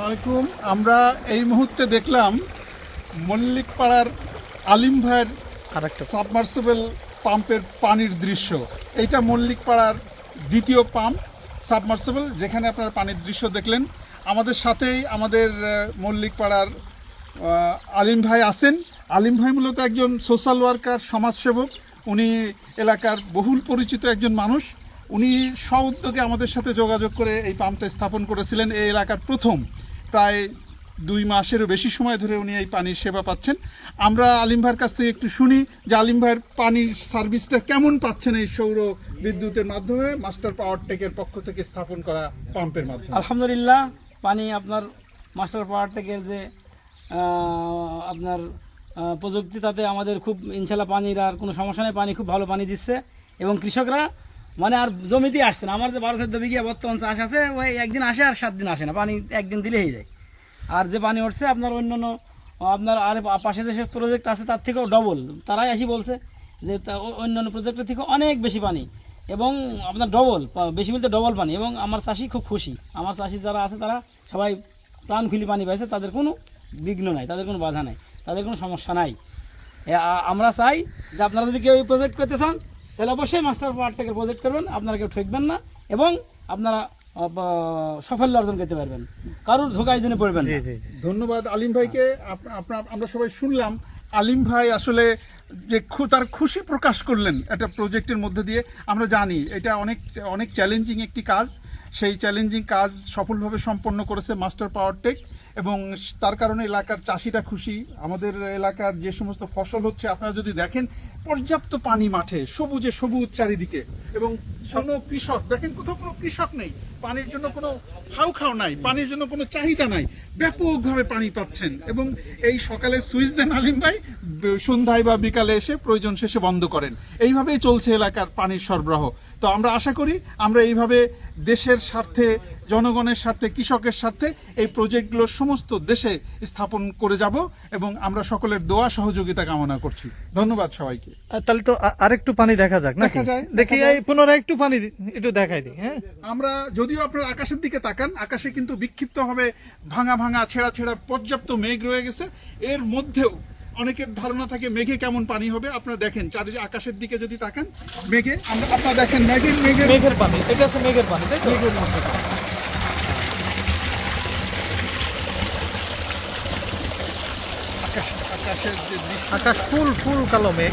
আলাইকুম। আমরা এই মুহূর্তে দেখলাম মল্লিক পাড়ার আলিম ভাইয়ের আরেকটা সাবমার্সিবল পাম্পের পানির দৃশ্য। এইটা মল্লিক পাড়ার দ্বিতীয় পাম্প সাবমার্সিবল যেখানে আপনারা পানির দৃশ্য দেখলেন। আমাদের সাথেই আমাদের আহ, মল্লিক পাড়ার আলিম ভাই আছেন। আলিম ভাই মূলত একজন সোশ্যাল ওয়ার্কার সমাজসেবক। উনি এলাকার বহুল পরিচিত একজন মানুষ। উনি স্ব উদ্যোগে আমাদের সাথে যোগাযোগ করে এই পাম্পটা স্থাপন করেছিলেন। এই এলাকার প্রথম প্রায় দুই মাসেরও বেশি সময় ধরে উনি এই পানির সেবা পাচ্ছেন। আমরা আলিম ভাইয়ের কাছ থেকে একটু শুনি যে আলিম ভাইয়ের পানির সার্ভিসটা কেমন পাচ্ছেন এই সৌর বিদ্যুতের মাধ্যমে? মাস্টার পাওয়ার টেকের পক্ষ থেকে স্থাপন করা পাম্পের মাধ্যমে। আলহামদুলিল্লাহ, পানি আপনার মাস্টার পাওয়ার টেকের যে আপনার প্রযুক্তি, তাতে আমাদের খুব, ইনশাল্লাহ পানির আর কোনো সমস্যা নেই। পানি খুব ভালো পানি দিচ্ছে। এবং কৃষকরা মানে আর জমিতেই আসছে না। আমার যে বারো চোদ্দ বিঘা বর্তমান চাষ আছে, ওই একদিন আসে আর সাত দিন আসে না। পানি একদিন দিলে হয়ে যায়। আর যে পানি উঠছে, আপনার অন্য অন্য আপনার আর পাশে যে প্রজেক্ট আছে, তার থেকেও ডবল তারাই আসি বলছে যে অন্যান্য প্রজেক্টের থেকে অনেক বেশি পানি। এবং আপনার ডবল বেশি বলতে ডবল পানি। এবং আমার চাষি খুব খুশি। আমার চাষি যারা আছে, তারা সবাই প্রাণ খুলি পানি পাইছে। তাদের কোনো বিঘ্ন নাই, তাদের কোনো বাধা নাই, তাদের কোনো সমস্যা নাই। আমরা চাই যে আপনারা যদি কেউ প্রজেক্ট করতে চান তাহলে অবশ্যই মাস্টার পাওয়ার থেকে প্রজেক্ট করবেন, আপনারা কেউ ঠকবেন না এবং আপনারা সাফল্য অর্জন করতে পারবেন। কারোর ধোকায় দিনে পড়বেন ধন্যবাদ আলিম ভাইকে। আপ- আপনার আমরা সবাই শুনলাম আলিম ভাই আসলে যে তার খুশি প্রকাশ করলেন একটা প্রজেক্টের মধ্যে দিয়ে। আমরা জানি এটা অনেক অনেক চ্যালেঞ্জিং একটি কাজ। সেই চ্যালেঞ্জিং কাজ সফলভাবে সম্পন্ন করেছে মাস্টার পাওয়ার টেক এবং তার কারণে এলাকার চাষিরা খুশি। আমাদের এলাকার যে সমস্ত ফসল হচ্ছে, আপনারা যদি দেখেন, পর্যাপ্ত পানি মাঠে, সবুজে সবুজ চারিদিকে এবং কোনো কৃষক, দেখেন কোথাও কোনো কৃষক নেই। পানির জন্য কোনো খাও খাও নাই, পানির জন্য কোনো চাহিদা নাই। ব্যাপকভাবে পানি পাচ্ছেন এবং এই সকালে সুইচ দেন আলিম ভাই সন্ধ্যায় বা বিকালে এসে প্রয়োজন শেষে বন্ধ করেন। এইভাবেই চলছে এলাকার পানির সরবরাহ। তো আমরা আশা করি আমরা এইভাবে দেশের স্বার্থে জনগণের স্বার্থে কৃষকের স্বার্থে এই প্রজেক্টগুলো সমস্ত দেশে স্থাপন করে যাব এবং আমরা সকলের দোয়া সহযোগিতা কামনা করছি। ধন্যবাদ সবাইকে। তাহলে তো আরেকটু পানি দেখা যাক নাকি? দেখা যায়, দেখি এই পুনরায় একটু পানি একটু দেখাই দিই হ্যাঁ? আমরা যদিও আপনার আকাশের দিকে তাকান আকাশে কিন্তু বিক্ষিপ্ত হবে ভাঙা ভাঙা ছেঁড়া ছেঁড়া পর্যাপ্ত মেঘ রয়ে গেছে। এর মধ্যেও অনেকের ধারণা থাকে মেঘে কেমন পানি হবে? আপনারা দেখেন চারিদিকে আকাশের দিকে যদি তাকান মেঘে আমরা আপনারা দেখেন মেঘের মেঘের মেঘের পানি এটা আছে মেঘের পানি তাই তো? মেঘের মধ্যে আকাশ ফুল ফুল কালো মেঘ।